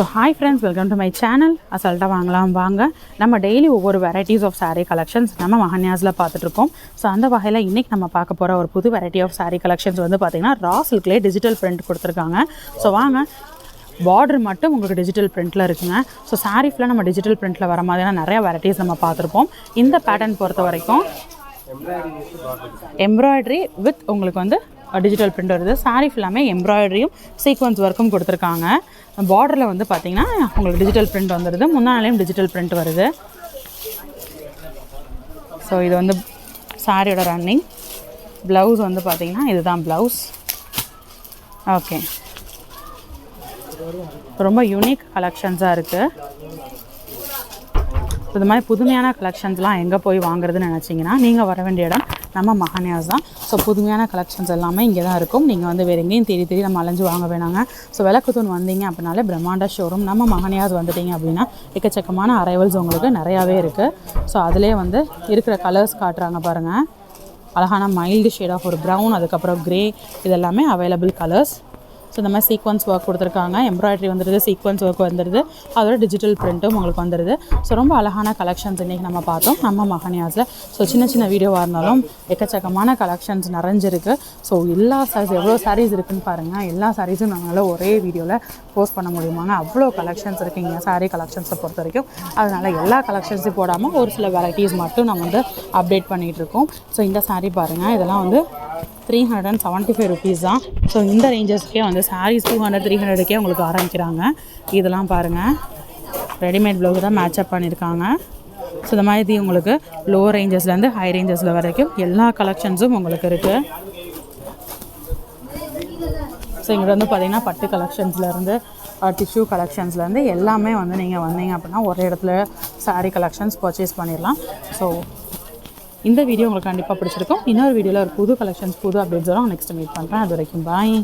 So hi friends welcome to my channel அசல்ட்டாக வாங்கலாம் வாங்க. நம்ம டெய்லி ஒவ்வொரு வெரைட்டிஸ் ஆஃப் சாரீ கலெக்ஷன்ஸ் நம்ம மஹன்யாஸில் பார்த்துட்ருக்கோம். ஸோ அந்த வகையில் இன்றைக்கி நம்ம பார்க்க போகிற ஒரு புது வெரைட்டி ஆஃப் சாரீ கலெக்ஷன்ஸ் வந்து பார்த்திங்கன்னா ரா சில்க்லேயே டிஜிட்டல் பிரிண்ட் கொடுத்துருக்காங்க. ஸோ வாங்க. பார்டர் மட்டும் உங்களுக்கு டிஜிட்டல் பிரிண்ட்டில் இருக்குங்க. ஸோ சாரீ ஃபுல்லாக நம்ம டிஜிட்டல் பிரிண்ட்டில் வர மாதிரியான நிறைய வெரைட்டிஸ் நம்ம பார்த்துருப்போம். இந்த பேட்டர்ன் பொறுத்த வரைக்கும் எம்ப்ராய்டரி வித் உங்களுக்கு வந்து டிஜிட்டல் பிரிண்ட் வருது. சாரீ ஃபுல்லாமே எம்ப்ராய்டரியும் சீக்வன்ஸ் ஒர்க்கும் கொடுத்துருக்காங்க. பார்டரில் வந்து பார்த்திங்கன்னா உங்களுக்கு டிஜிட்டல் பிரிண்ட் வந்துடுது முன்னாலேயும் டிஜிட்டல் பிரிண்ட் வருது. ஸோ இது வந்து சாரியோட ரன்னிங் ப்ளவுஸ் வந்து பார்த்திங்கன்னா இதுதான் ப்ளவுஸ் ஓகே ரொம்ப யூனிக் கலெக்ஷன்ஸாக இருக்குது இது மாதிரி புதுமையான கலெக்ஷன்ஸ்லாம் எங்கே போய் வாங்குறதுன்னு நினச்சிங்கன்னா நீங்கள் வர வேண்டிய இடம் நம்ம மகானியாஸ் தான். ஸோ புதுமையான கலெக்ஷன்ஸ் எல்லாமே இங்கே தான் இருக்கும். நீங்கள் வந்து வேறு எங்கேயும் தேடி தேடி நம்ம அலைஞ்சு வாங்க வேணாங்க. ஸோ விளக்குத்தூன் வந்தீங்க அப்படின்னாலே பிரம்மாண்ட ஷோரூம் நம்ம மகனியாஸ் வந்துட்டீங்க அப்படின்னா எக்கச்சக்கமான அரைவல்ஸ் உங்களுக்கு நிறையாவே இருக்குது ஸோ அதிலே வந்து இருக்கிற கலர்ஸ் காட்டுறாங்க பாருங்கள் அழகான மைல்டு ஷேட் ஆஃப் ஒரு ப்ரௌன் அதுக்கப்புறம் க்ரே இதெல்லாமே அவைலபிள் கலர்ஸ் ஸோ இந்த மாதிரி சீக்வன்ஸ் ஒர்க் கொடுத்துருக்காங்க. எம்ப்ராய்டரி வந்துடுது சீக்வன்ஸ் ஒர்க் வந்துடுது அதோட டிஜிட்டல் பிரிண்ட்டும் உங்களுக்கு வந்துடுது ஸோ ரொம்ப அழகான கலெக்ஷன்ஸ் இன்றைக்கி நம்ம பார்த்தோம். நம்ம மகனியாஸில் ஸோ சின்ன சின்ன வீடியோவாக இருந்தாலும் எக்கச்சக்கமான கலெக்ஷன்ஸ் நிறைஞ்சிருக்கு. ஸோ எல்லா சாரீஸ் எவ்வளோ சாரீஸ் இருக்குன்னு பாருங்கள் எல்லா சாரீஸும் நம்மளால் ஒரே வீடியோவில் போஸ்ட் பண்ண முடியுமாங்க. அவ்வளோ கலெக்ஷன்ஸ் இருக்குங்க சாரீ கலெக்ஷன்ஸை பொறுத்த வரைக்கும். அதனால் எல்லா கலெக்ஷன்ஸையும் போடாமல் ஒரு சில வெரைட்டிஸ் மட்டும் நம்ம வந்து அப்டேட் பண்ணிகிட்டு இருக்கோம். ஸோ இந்த சாரீ பாருங்கள் இதெல்லாம் வந்து three hundred and seventy five rupees தான். ஸோ இந்த ரேஞ்சஸ்க்கே வந்து சாரீஸ் டூ ஹண்ட்ரட் த்ரீ ஹண்ட்ரடுக்கே உங்களுக்கு ஆரம்பிக்கிறாங்க. இதெல்லாம் பாருங்கள் ரெடிமேட் ப்ளவுஸ் தான் மேட்சப் பண்ணியிருக்காங்க. ஸோ இந்த மாதிரி உங்களுக்கு லோ ரேஞ்சஸ்லேருந்து ஹை ரேஞ்சஸில் வரைக்கும் எல்லா கலெக்ஷன்ஸும் உங்களுக்கு இருக்குது ஸோ இங்கே வந்து பார்த்திங்கன்னா பட்டு கலெக்ஷன்ஸ்லேருந்து டிஷ்யூ கலெக்ஷன்ஸ்லேருந்து எல்லாமே வந்து நீங்கள் வந்தீங்க அப்படின்னா ஒரே இடத்துல சாரீ கலெக்ஷன்ஸ் பர்ச்சேஸ் பண்ணிடலாம். ஸோ இந்த வீடியோ உங்களுக்கு கண்டிப்பாக பிடிச்சிருக்கும். இன்னொரு வீடியோவில் ஒரு புது கலெக்ஷன்ஸ் புது அப்டேட்ஸ் வரும். நெக்ஸ்ட் மீட் பண்ணுறேன் அது வரைக்கும் பாய்